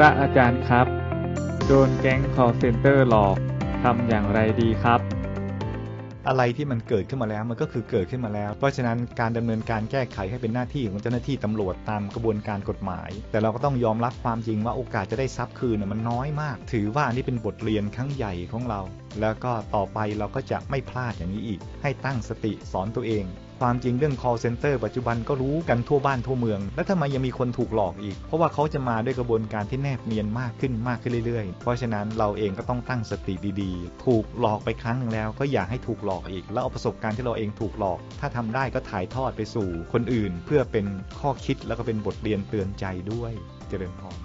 ระอาจารย์ครับ โดนแก๊งคอเซ็นเตอร์หลอกทำอย่างไรดีครับ อะไรที่มันเกิดขึ้นมาแล้วมันก็คือเกิดขึ้นมาแล้ว เพราะฉะนั้นการดำเนินการแก้ไขให้เป็นหน้าที่ของเจ้าหน้าที่ตำรวจตามกระบวนการกฎหมาย แต่เราก็ต้องยอมรับความจริงว่าโอกาสจะได้ทรัพย์คืนมันน้อยมาก ถือว่าอันนี้เป็นบทเรียนครั้งใหญ่ของเรา แล้วก็ต่อไปเราก็จะไม่พลาดอย่างนี้อีก ให้ตั้งสติสอนตัวเอง ความจริงเรื่อง call center ปัจจุบันก็รู้กันทั่วบ้านทั่วเมือง แล้วทำไมยังมีคนถูกหลอกอีก เพราะว่าเขาจะมาด้วยกระบวนการที่แนบเนียนมากขึ้นมากขึ้นเรื่อยๆ เพราะฉะนั้นเราเองก็ต้องตั้งสติดีๆ ถูกหลอกไปครั้งหนึ่งแล้ว ก็อย่าให้ถูกหลอกอีก แล้วเอาประสบการณ์ที่เราเองถูกหลอก ถ้าทำได้ก็ถ่ายทอดไปสู่คนอื่น เพื่อเป็นข้อคิดแล้วก็เป็นบทเรียนเตือนใจด้วย เจริญพร